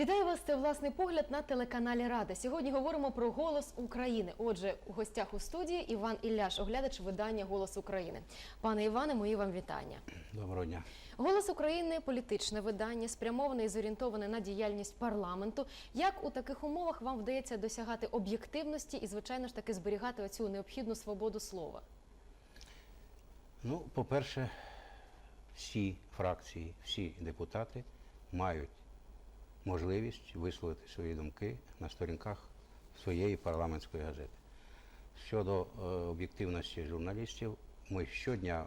Вітаю вас. Це власний погляд на телеканалі Рада. Сьогодні говоримо про голос України. Отже, у гостях у студії Іван Ілляш, оглядач видання Голос України. Пане Іване, мої вам вітання. Доброго дня. Голос України політичне видання, спрямоване і зорієнтоване на діяльність парламенту. Як у таких умовах вам вдається досягати об'єктивності і, звичайно ж таки, зберігати оцю необхідну свободу слова? Ну, по-перше, всі фракції, всі депутати мають можливість висловити свої думки на сторінках своєї парламентської газети. Щодо е, об'єктивності журналістів, ми щодня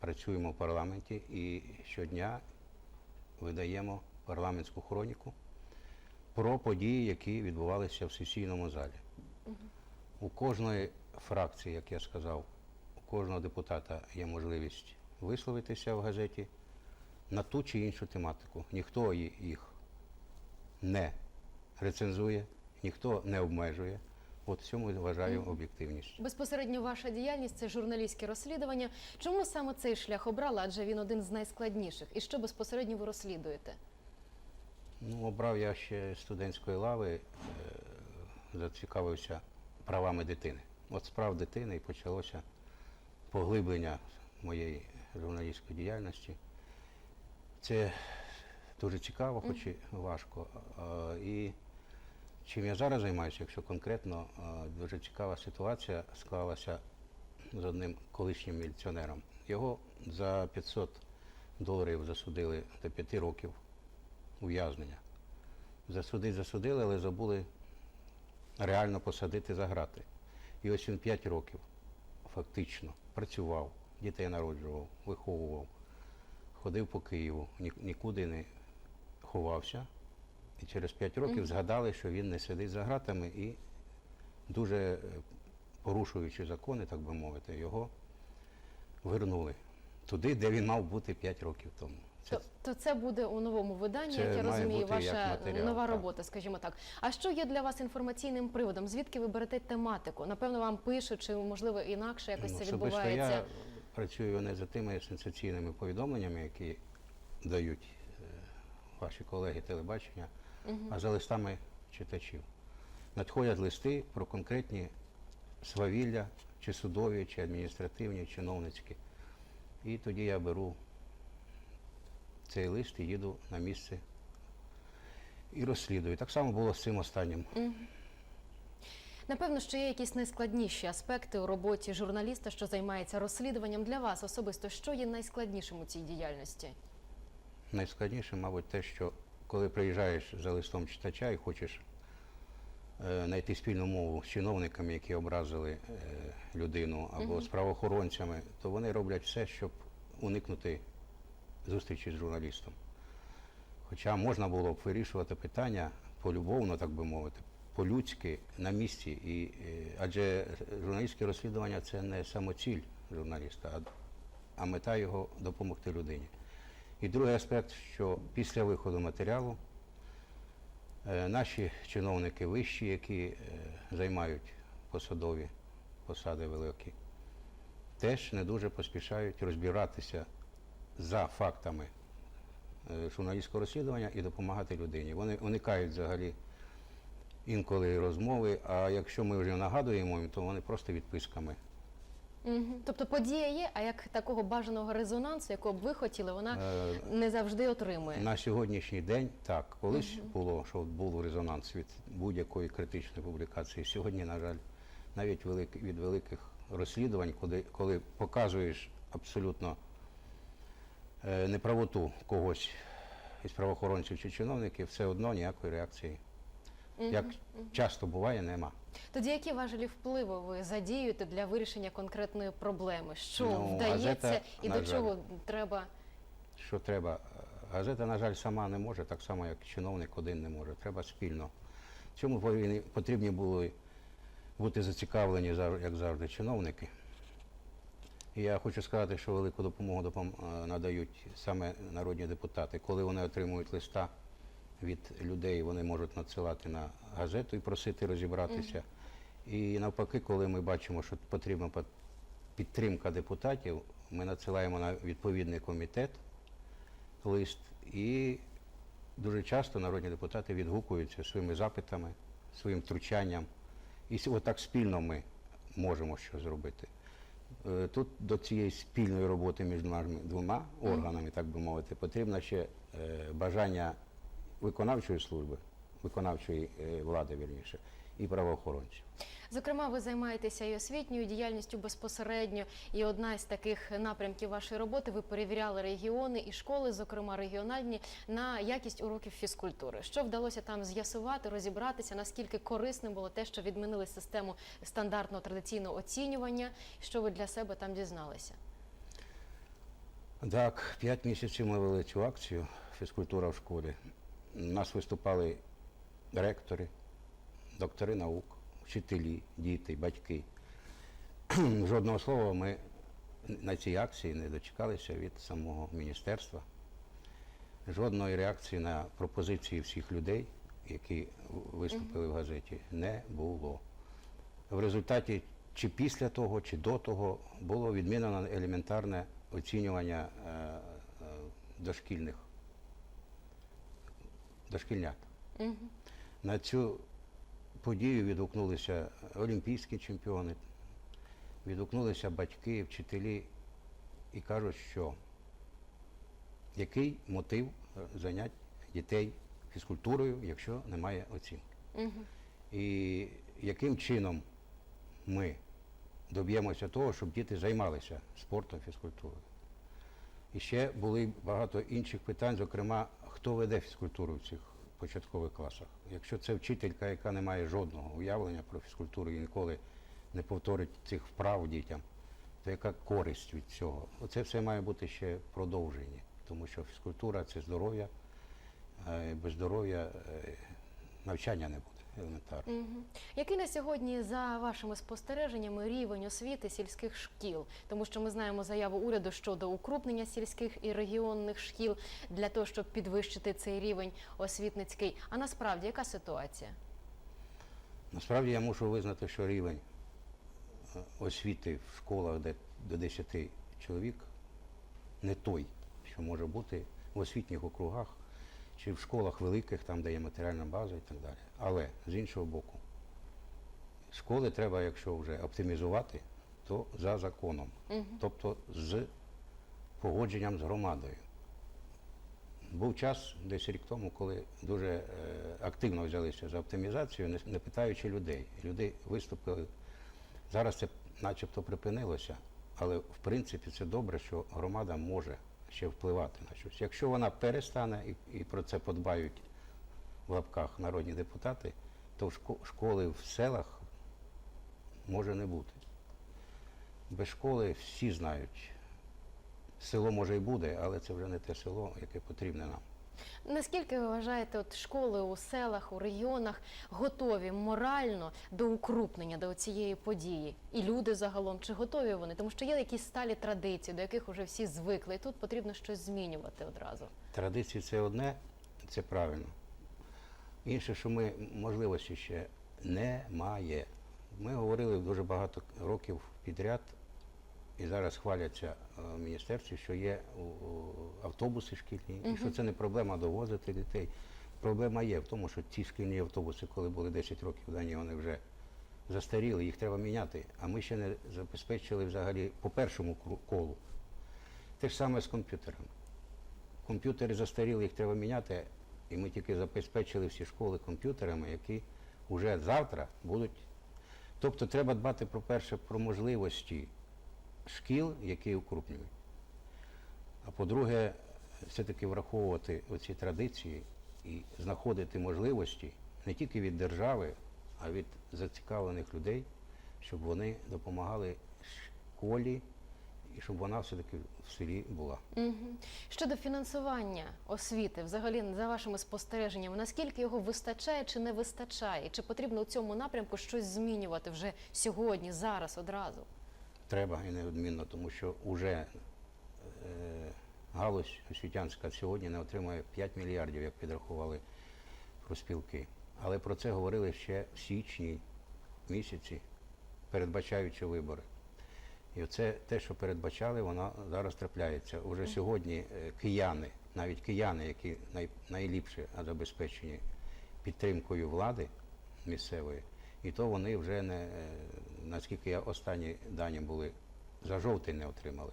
працюємо в парламенті і щодня видаємо парламентську хроніку про події, які відбувалися в сесійному залі. У кожної фракції, як я сказав, у кожного депутата є можливість висловитися в газеті на ту чи іншу тематику. Ніхто їх не рецензує, ніхто не обмежує. От цьому вважаю об'єктивність. Безпосередньо ваша діяльність це журналістське розслідування. Чому саме цей шлях обрали? Адже він один з найскладніших. І що безпосередньо ви розслідуєте? Ну, обрав я ще студентської лави, е, зацікавився правами дитини. От справ дитини і почалося поглиблення моєї журналістської діяльності. Це дуже цікаво, хоч і важко. І чим я зараз займаюся, якщо конкретно, дуже цікава ситуація склалася з одним колишнім міліціонером. Його за 500 доларів засудили до 5 років ув'язнення. Засудити засудили, але забули реально посадити за грати. І ось він 5 років фактично працював, дітей народжував, виховував, ходив по Києву, нікуди не ховався. І через 5 років згадали, що він не сидить за гратами і дуже е, порушуючи закони, так би мовити, його вернули туди, де він мав бути 5 років тому. Це То, то це буде у новому виданні, Це як я розумію, ваша матеріал, нова так. робота, скажімо так. А що є для вас інформаційним приводом? Звідки ви берете тематику? Напевно, вам пишуть, чи можливо інакше якось Ну, це відбувається? Я працюю не за тими сенсаційними повідомленнями, які дають ваші колеги телебачення, а за листами читачів. Надходять листи про конкретні свавілля, чи судові, чи адміністративні, чиновницькі. І тоді я беру цей лист і їду на місце і розслідую. Так само було з цим останнім. Напевно, що є якісь найскладніші аспекти у роботі журналіста, що займається розслідуванням для вас особисто. Що є найскладнішим у цій діяльності? Найскладніше, мабуть, те, що коли приїжджаєш за листом читача і хочеш е, знайти спільну мову з чиновниками, які образили е, людину, або з правоохоронцями, то вони роблять все, щоб уникнути зустрічі з журналістом. Хоча можна було б вирішувати питання полюбовно, так би мовити, по-людськи на місці. І, е, адже журналістське розслідування це не самоціль журналіста, а, а мета його допомогти людині. І другий аспект, що після виходу матеріалу е, наші чиновники вищі, які е, займають посадові посади великі, теж не дуже поспішають розбиратися за фактами е, журналістського розслідування і допомагати людині. Вони уникають взагалі інколи розмови, а якщо ми вже нагадуємо їм, то вони просто відписками. Мгм. Тобто подія є, а як такого бажаного резонансу, якого б ви хотіли, вона Е, не завжди отримує. На сьогоднішній день так. Колись було, що був резонанс від будь-якої критичної публікації. Сьогодні, на жаль, навіть велик, від великих розслідувань, коли, коли показуєш абсолютно е, неправоту когось із правоохоронців чи чиновників, все одно ніякої реакції. Як часто буває, нема. Тоді які важелі впливу ви задіюєте для вирішення конкретної проблеми? Що Ну, вдається газета, і до жаль. чого треба? Що треба? Газета, на жаль, сама не може, так само, як чиновник один не може. Треба спільно. Цьому повинні, потрібні були бути зацікавлені, як завжди, чиновники. І я хочу сказати, що велику допомогу допом- е, надають саме народні депутати. Коли вони отримують листа від людей, вони можуть надсилати на газету і просити розібратися. І навпаки, коли ми бачимо, що потрібна підтримка депутатів, ми надсилаємо на відповідний комітет лист і дуже часто народні депутати відгукуються своїми запитами, своїм втручанням. І отак спільно ми можемо що зробити. Е, Тут до цієї спільної роботи між нами двома органами, так би мовити, потрібно ще е, бажання виконавчої служби, виконавчої е, влади, вірніше, і правоохоронців. Зокрема, ви займаєтеся і освітньою діяльністю безпосередньо. І одна з таких напрямків вашої роботи ви перевіряли регіони і школи, зокрема регіональні, на якість уроків фізкультури. Що вдалося там з'ясувати, розібратися, наскільки корисним було те, що відмінили систему стандартного традиційного оцінювання, що ви для себе там дізналися? Так, п'ять місяців ми вели цю акцію фізкультура в школі. У нас виступали ректори, доктори наук, вчителі, діти, батьки. Жодного слова ми на цій акції не дочекалися від самого міністерства. Жодної реакції на пропозиції всіх людей, які виступили в газеті, не було. В результаті чи після того, чи до того було відмінено елементарне оцінювання е, е, дошкільних дошкільнят. На цю подію відгукнулися олімпійські чемпіони, відгукнулися батьки, вчителі і кажуть, що який мотив занять дітей фізкультурою, якщо немає оцінки. І яким чином ми доб'ємося того, щоб діти займалися спортом, фізкультурою. І ще були багато інших питань, зокрема, хто веде фізкультуру в цих початкових класах. Якщо це вчителька, яка не має жодного уявлення про фізкультуру і ніколи не повторить цих вправ дітям, то яка користь від цього? Оце все має бути ще в продовженні, тому що фізкультура це здоров'я, е, без здоров'я е, навчання не буде елементарно. Мгм. Який на сьогодні, за вашими спостереженнями, рівень освіти сільських шкіл? Тому що ми знаємо заяву уряду щодо укрупнення сільських і регіонних шкіл для того, щоб підвищити цей рівень освітницький. А насправді яка ситуація? Насправді я мушу визнати, що рівень е, освіти в школах, де до 10 чоловік, не той, що може бути в освітніх округах чи в школах великих, там, де є матеріальна база і так далі. Але з іншого боку, школи треба, якщо вже оптимізувати, то за законом, тобто з погодженням з громадою. Був час десь рік тому, коли дуже е, активно взялися за оптимізацію, не, не питаючи людей. Люди виступили. Зараз це начебто припинилося, але в принципі це добре, що громада може ще впливати на щось. Якщо вона перестане і, і про це подбають в лапках народні депутати, то школи в селах може не бути. Без школи всі знають. Село може і буде, але це вже не те село, яке потрібне нам. Наскільки ви вважаєте, от школи у селах, у регіонах готові морально до укрупнення до цієї події? І люди загалом, чи готові вони? Тому що є якісь сталі традиції, до яких вже всі звикли, і тут потрібно щось змінювати одразу. Традиції це одне, це правильно. Інше, що ми можливості ще немає. Ми говорили дуже багато років підряд, і зараз хваляться е, в міністерстві, що є автобуси шкільні, і що це не проблема довозити дітей. Проблема є в тому, що ці шкільні автобуси, коли були 10 років дані, вони вже застаріли, їх треба міняти. А ми ще не забезпечили взагалі по першому колу. Те ж саме з комп'ютерами. Комп'ютери застаріли, їх треба міняти, і ми тільки забезпечили всі школи комп'ютерами, які вже завтра будуть. Тобто треба дбати про перше про можливості шкіл, які укрупнюють. А по-друге, все-таки враховувати оці традиції і знаходити можливості не тільки від держави, а від зацікавлених людей, щоб вони допомагали школі і щоб вона все-таки в селі була. Щодо фінансування освіти, взагалі, за вашими спостереженнями, наскільки його вистачає чи не вистачає? Чи потрібно у цьому напрямку щось змінювати вже сьогодні, зараз, одразу? Треба і неодмінно, тому що вже е, галузь освітянська сьогодні не отримує 5 мільярдів, як підрахували профспілки. Але про це говорили ще в січні місяці, передбачаючи вибори. І оце те, що передбачали, воно зараз трапляється. Уже сьогодні е, кияни навіть кияни, які най, найліпше забезпечені підтримкою влади місцевої, і то вони вже не, е, наскільки я останні дані були, за жовтень не отримали.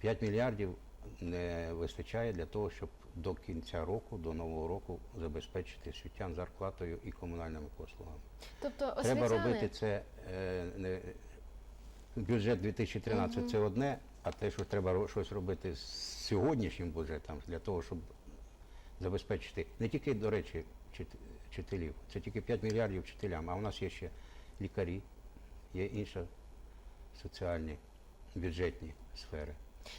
5 мільярдів не вистачає для того, щоб до кінця року, до нового року забезпечити освітян зарплатою і комунальними послугами. Тобто Треба робити це е, не бюджет 2013 це одне, а те, що треба щось робити з сьогоднішнім бюджетом для того, щоб забезпечити не тільки, до речі, вчителів, це тільки 5 мільярдів вчителям, а у нас є ще лікарі, є інші соціальні бюджетні сфери.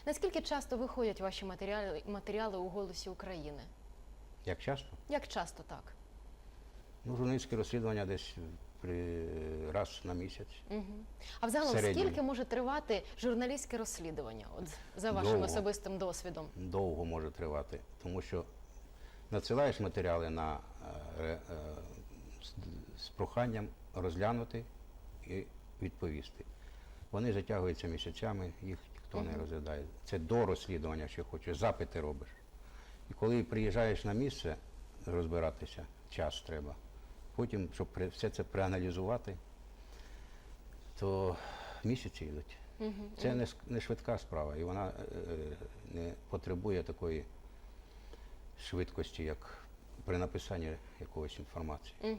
наскільки часто виходять ваші матеріали, матеріали у голосі України? Як часто? Як часто так? Ну, журналістське розслідування десь при раз на місяць. Угу. А взагалом, скільки може тривати журналістське розслідування, от за вашим Довго. особистим досвідом? довго може тривати, тому що надсилаєш матеріали на, е, е, з, з проханням розглянути і відповісти. Вони затягуються місяцями, їх ніхто не розглядає. Це до розслідування, що хочеш, запити робиш. І коли приїжджаєш на місце розбиратися, час треба. Потім, щоб все це проаналізувати, то місяці йдуть. Це не, не швидка справа, і вона е, не потребує такої швидкості, як при написанні якоїсь інформації. Мгм.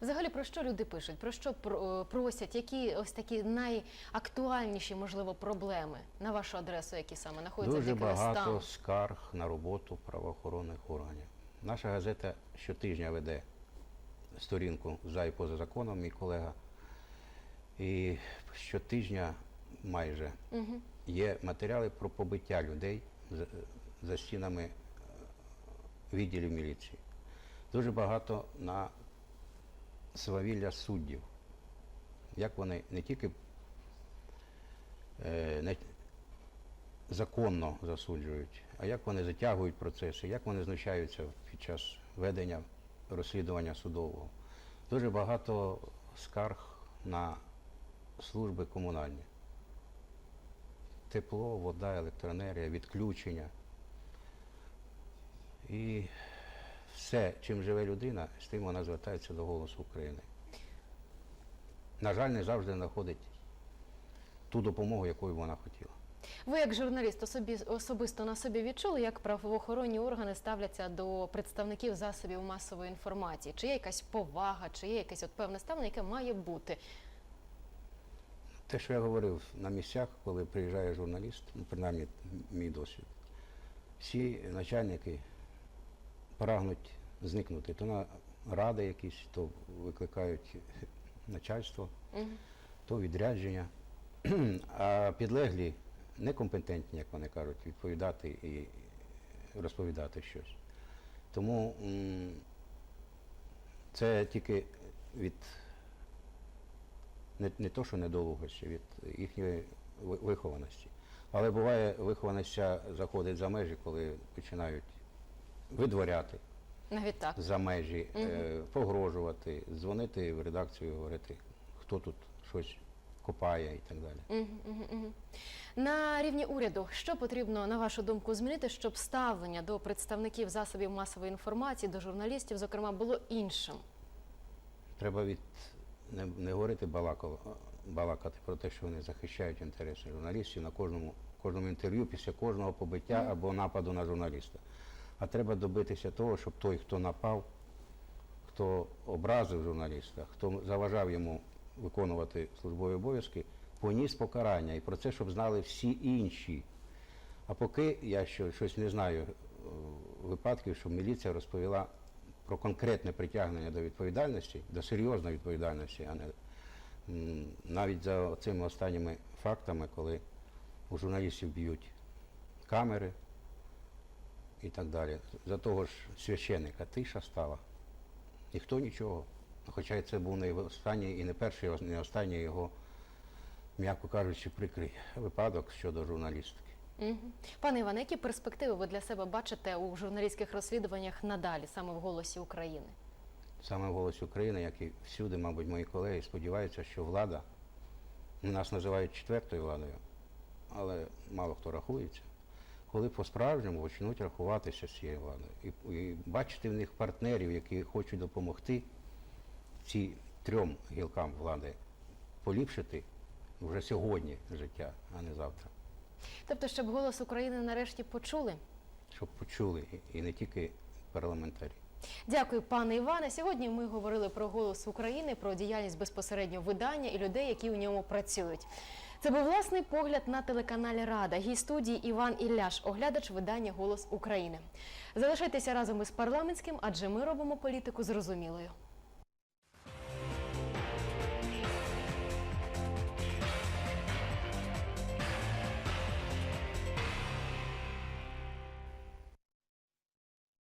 Взагалі про що люди пишуть? Про що е, просять? Які ось такі найактуальніші, можливо, проблеми на вашу адресу, які саме знаходяться Дуже багато там? скарг на роботу правоохоронних органів. Наша газета щотижня веде сторінку за і поза законом, мій колега. І щотижня майже Угу. є матеріали про побиття людей за, за стінами відділів міліції. Дуже багато на свавілля суддів. Як вони не тільки е, не, законно засуджують, а як вони затягують процеси, як вони знущаються під час ведення розслідування судового. Дуже багато скарг на служби комунальні тепло, вода, електроенергія, відключення. І все, чим живе людина, з тим вона звертається до голосу України. На жаль, не завжди знаходить ту допомогу, якою вона хотіла. Ви, як журналіст, особі, особисто на собі відчули, як правоохоронні органи ставляться до представників засобів масової інформації? Чи є якась повага, чи є якесь от певне ставлення, яке має бути? Те, що я говорив на місцях, коли приїжджає журналіст, ну, принаймні мій досвід, всі начальники прагнуть зникнути. То на ради якісь, то викликають начальство, Мгм. то відрядження. А підлеглі некомпетентні, як вони кажуть, відповідати і розповідати щось. Тому це тільки від не, не то, що недолугості, від їхньої вихованості. Але буває, вихованість заходить за межі, коли починають видворяти Навіть так. за межі, е, погрожувати, дзвонити в редакцію, говорити, хто тут щось копає і так далі. Мгм, мгм, мгм. На рівні уряду, що потрібно, на вашу думку, змінити, щоб ставлення до представників засобів масової інформації, до журналістів, зокрема, було іншим? Треба від не, не говорити балако, балакати про те, що вони захищають інтереси журналістів на кожному, кожному інтерв'ю після кожного побиття або нападу на журналіста. А треба добитися того, щоб той, хто напав, хто образив журналіста, хто заважав йому виконувати службові обов'язки, поніс покарання. І про це, щоб знали всі інші. А поки я що, щось не знаю е, випадків, що міліція розповіла про конкретне притягнення до відповідальності, до серйозної відповідальності, а не навіть за цими останніми фактами, коли у журналістів б'ють камери і так далі. За того ж священника тиша стала. Ніхто нічого. Хоча це був не останній і не перший, не останній його, м'яко кажучи, прикрий випадок щодо журналістики. Мгм. Пане Іване, які перспективи ви для себе бачите у журналістських розслідуваннях надалі, саме в голосі України? Саме в «Голосі України», як і всюди, мабуть, мої колеги сподіваються, що влада, ну, нас називають четвертою владою, але мало хто рахується, коли по-справжньому почнуть рахуватися з цією владою і, і бачити в них партнерів, які хочуть допомогти ці трьом гілкам влади поліпшити вже сьогодні життя, а не завтра. Тобто, щоб голос України нарешті почули. Щоб почули і- не тільки парламентарі. Дякую, пане Іване. Сьогодні ми говорили про голос України, про діяльність безпосередньо видання і людей, які у ньому працюють. Це був власний погляд на телеканалі Рада. Гій студії Іван Ілляш, оглядач видання Голос України. Залишайтеся разом із парламентським, адже ми робимо політику зрозумілою.